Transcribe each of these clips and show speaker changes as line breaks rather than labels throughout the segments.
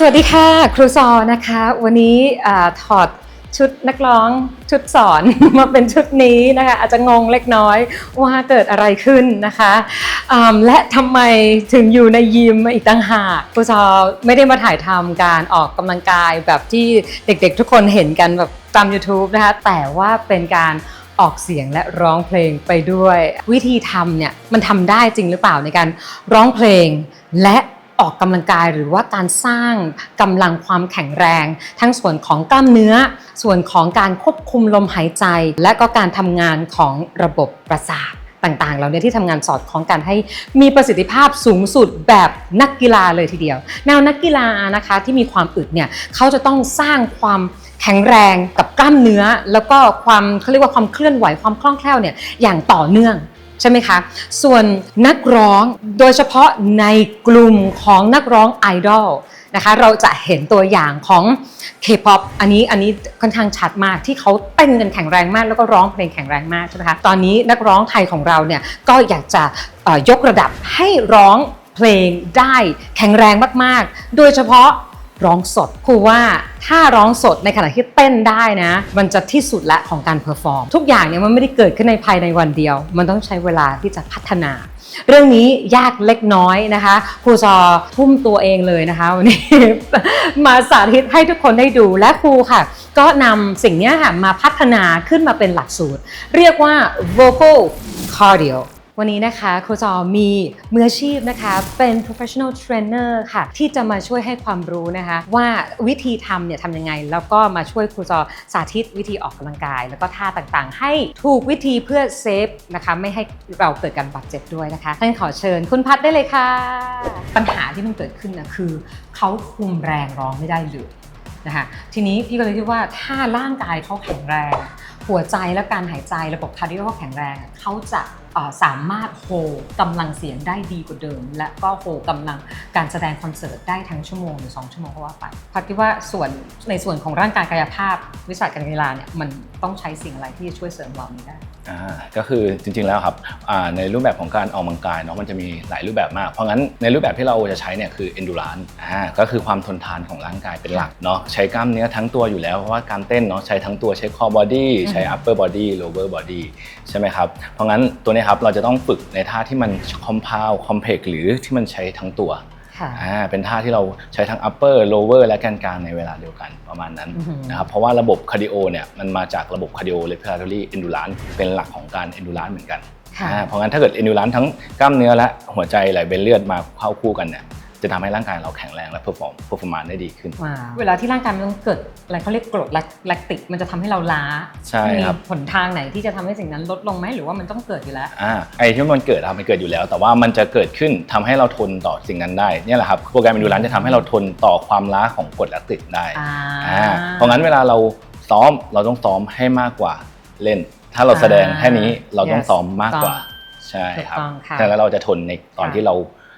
สวัสดีค่ะ ครูซอนะคะ วันนี้ถอดชุดนักร้องชุดสอนมาเป็นชุดนี้นะคะ อาจจะงงเล็กน้อยว่าเกิดอะไรขึ้นนะคะและทำไมถึงอยู่ในยิมอีกต่างหากครูซอไม่ได้มาถ่ายทำการออกกำลังกายแบบที่เด็กๆทุกคนเห็นกันแบบตาม YouTube นะคะ แต่ว่าเป็นการออกเสียงและร้องเพลงไปด้วย วิธีทำเนี่ยมันทำได้จริงหรือเปล่าในการร้องเพลงและ ออกกำลังกายหรือว่าการสร้างกำลังความแข็งแรง ทั้งส่วนของกล้ามเนื้อ ส่วนของการควบคุมลมหายใจ และก็การทำงานของระบบประสาทต่างๆเราเนี่ยที่ทำงานสอดคล้องกันให้มีประสิทธิภาพสูงสุดแบบนักกีฬาเลยทีเดียว แนวนักกีฬานะคะที่มีความอึดเนี่ยเขาจะต้องสร้างความแข็งแรงกับกล้ามเนื้อ แล้วก็ความเขาเรียกว่าความเคลื่อนไหวความคล่องแคล่วเนี่ยอย่างต่อเนื่อง ใช่ไหมคะ ส่วนนักร้องโดยเฉพาะในกลุ่มของนักร้องไอดอลนะคะเราจะเห็นตัวอย่างของ K-pop อันนี้อันนี้ค่อนข้างชัดมากที่เขาเต้นกันแข็งแรงมาก แล้วก็ร้องเพลงแข็งแรงมากใช่ไหมคะตอนนี้นักร้องไทยของเราเนี่ยก็อยากจะยกระดับให้ร้องเพลงได้แข็งแรงมากๆ โดยเฉพาะ ร้องสดครูว่าถ้าร้องสดในขณะที่เต้นได้นะ มันจะที่สุดละของการเพอร์ฟอร์มทุกอย่างเนี่ยมันไม่ได้เกิดขึ้นในภายในวันเดียว มันต้องใช้เวลาที่จะพัฒนา เรื่องนี้ยากเล็กน้อยนะคะครูจอทุ่มตัวเองเลยนะคะวันนี้ มาสาธิตให้ทุกคนได้ดูและครูค่ะ ก็นำสิ่งนี้ค่ะมาพัฒนาขึ้นมาเป็นหลักสูตร เรียกว่า vocal cardio วันนี้นะคะโคจอมีมืออาชีพนะคะเป็น professional trainer ค่ะ ที่จะมาช่วยให้ความรู้นะคะ ว่าวิธีทำเนี่ยทำยังไง แล้วก็มาช่วยครูจอสาธิตวิธีออกกำลังกาย แล้วก็ท่าต่างๆ ให้ถูกวิธีเพื่อเซฟนะคะไม่ให้เราเกิดการบาดเจ็บด้วยนะคะท่านขอเชิญคุณพัดได้เลยค่ะ ปัญหาที่มันเกิดขึ้นนะคือเขาคุมแรงร้องไม่ได้เลยนะคะทีนี้พี่ก็เลยคิดว่าถ้าร่างกายเขาแข็งแรง หัวใจและการหายใจระบบคาร์ดิโอแข็งแรง เขาจะสามารถโฮกำลังเสียงได้ดีกว่าเดิม และก็โฮกำลังการแสดงคอนเสิร์ตได้ทั้งชั่วโมงหรือ 2 ชั่วโมงก็ว่าไปพัดคิดว่าส่วนในส่วนของร่างกายกายภาพ วิชาการกีฬาเนี่ยมันต้องใช้สิ่งอะไรที่จะช่วยเสริมเรานี้ได้
ก็คือจริงๆแล้วครับในรูปแบบของการออกกำลังกายเนาะมันจะมีหลายรูปแบบมาก เพราะงั้นในรูปแบบที่เราจะใช้เนี่ยคือ endurance ก็คือความทนทานของร่างกายเป็นหลักเนาะใช้กล้ามเนื้อทั้งตัวอยู่แล้วเพราะว่าการเต้นเนาะใช้ทั้งตัวใช้คอบอดี้ใช้ upper body lower body ใช่ไหมครับ เพราะงั้นตัวนี้ครับเราจะต้องฝึกในท่าที่มัน compound complex หรือที่มันใช้ทั้งตัวเป็นท่าที่เราใช้ทั้ง upper lower และแกนกลางในเวลาเดียวกันประมาณนั้นนะครับเพราะว่าระบบคาร์ดิโอเนี่ยมันมาจากระบบคาร์ดิโอเรพิลาทอรี่เอนดูรันเป็นหลักของการเอนดูรันเหมือนกันเพราะงั้นถ้าเกิดเอนดูรันทั้งกล้ามเนื้อและหัวใจไหลเวียนเลือดมาเข้าคู่กันเนี่ย จะทำให้ร่างกายเราแข็งแรงและเพอร์ฟอร์มเพอร์ฟอร์มานได้ดีขึ้น
เวลาที่ร่างกายมันเกิดอะไรเขาเรียกกรดแลคติกมันจะทำให้เราล้า
ใช่ครับ
ผลทางไหนที่จะทำให้สิ่งนั้นลดลงไหมหรือว่ามันต้องเกิดอยู่แล้ว
อ่าไอ้ที่มันเกิดครับมันเกิดอยู่แล้ว แต่ว่ามันจะเกิดขึ้นทำให้เราทนต่อสิ่งนั้นได้นี่แหละครับโปรแกรมเมนูรันจะทำให้เราทนต่อความล้าของกรดแลคติกได้
อ่า
เพราะงั้นเวลาเราซ้อมเราต้องซ้อมให้มากกว่าเล่น ถ้าเราแสดงแค่นี้เราต้องซ้อมมากกว่าใช่ครับแต่แล้วเราจะทนในตอนที่เรา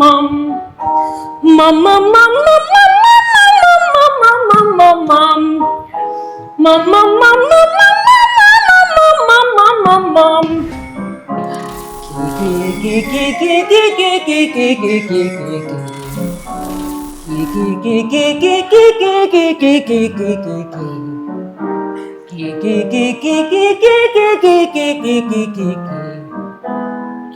mum mum mum mum mum mum mum mum mum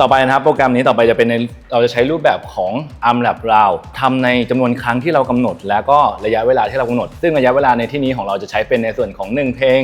ต่อไปนะครับโปรแกรมนี้ต่อไปจะเป็นในเราจะใช้รูปแบบของ Arm Lab Round ทำในจำนวนครั้งที่เรากำหนด แล้วก็ระยะเวลาที่เรากำหนด ซึ่งระยะเวลาในที่นี้ของเราจะใช้เป็นในส่วนของ 1 เพลง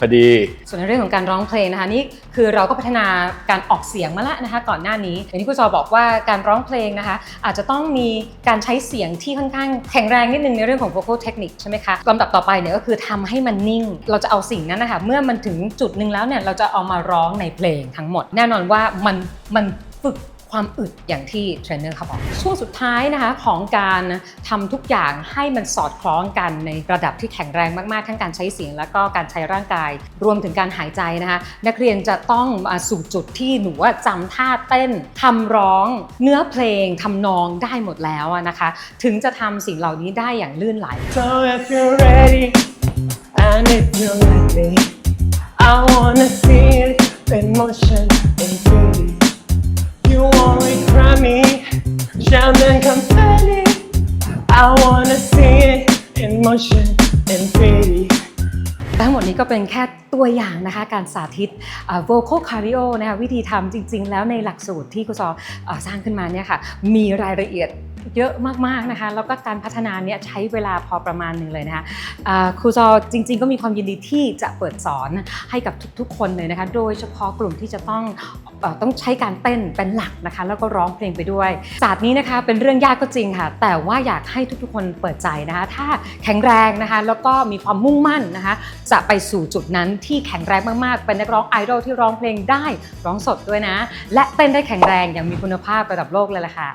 พอดี
ส่วนในเรื่องของการร้องเพลงนะคะนี่คือเราก็พัฒนาการออกเสียงมาแล้วนะคะ ก่อนหน้านี้อย่างที่ครูจอบอกว่าการร้องเพลงนะคะ อาจจะต้องมีการใช้เสียงที่ค่อนข้างแข็งแรงนิดนึงในเรื่องของ vocal technique ใช่ไหมคะลำดับต่อไปเนี่ยก็คือทำให้มันนิ่ง เราจะเอาสิ่งนั้นนะคะเมื่อมันถึงจุดหนึ่งแล้วเนี่ยเราจะเอามาร้องในเพลงทั้งหมด แน่นอนว่ามันมันฝึก ความอึดอย่างที่เทรนเนอร์เขาบอก ช่วงสุดท้ายนะคะของการทำทุกอย่างให้มันสอดคล้องกันในระดับที่แข็งแรงมากๆ ทั้งการใช้เสียง แล้วก็การใช้ร่างกาย รวมถึงการหายใจนะคะ นักเรียนจะต้องมาสู่จุดที่หนูว่าจำท่าเต้นทำร้อง เนื้อเพลงทำนองได้หมดแล้วนะคะ ถึงจะทำสิ่งเหล่านี้ได้อย่างลื่นไหล
So if you're ready and if you let me, I wanna see it in motion in 3D. You only cry me, shout and confetti. I wanna see it in motion and pity
ทั้งหมดนี้ก็เป็นแค่ตัวอย่างนะคะการสาธิต vocal cardio นะคะวิธีทำจริง ๆ แล้วในหลักสูตรที่ครูซอสร้างขึ้นมาเนี่ยค่ะมีรายละเอียด เยอะมากๆนะคะ แล้วก็การพัฒนาเนี่ยใช้เวลาพอประมาณหนึ่งเลยนะคะครูซอจริง ๆ ก็มีความยินดีที่จะเปิดสอนให้กับทุกๆ คนเลยนะคะ โดยเฉพาะกลุ่มที่จะต้องต้องใช้การเต้นเป็นหลักนะคะ แล้วก็ร้องเพลงไปด้วยศาสตร์นี้นะคะเป็นเรื่องยากก็จริงค่ะ แต่ว่าอยากให้ทุกๆ คนเปิดใจนะคะ ถ้าแข็งแรงนะคะ แล้วก็มีความมุ่งมั่นนะคะ จะไปสู่จุดนั้นที่แข็งแรงมากๆ เป็นนักร้องไอดอลที่ร้องเพลงได้ร้องสดด้วยนะ และเต้นได้แข็งแรงอย่างมีคุณภาพระดับโลกเลยล่ะค่ะ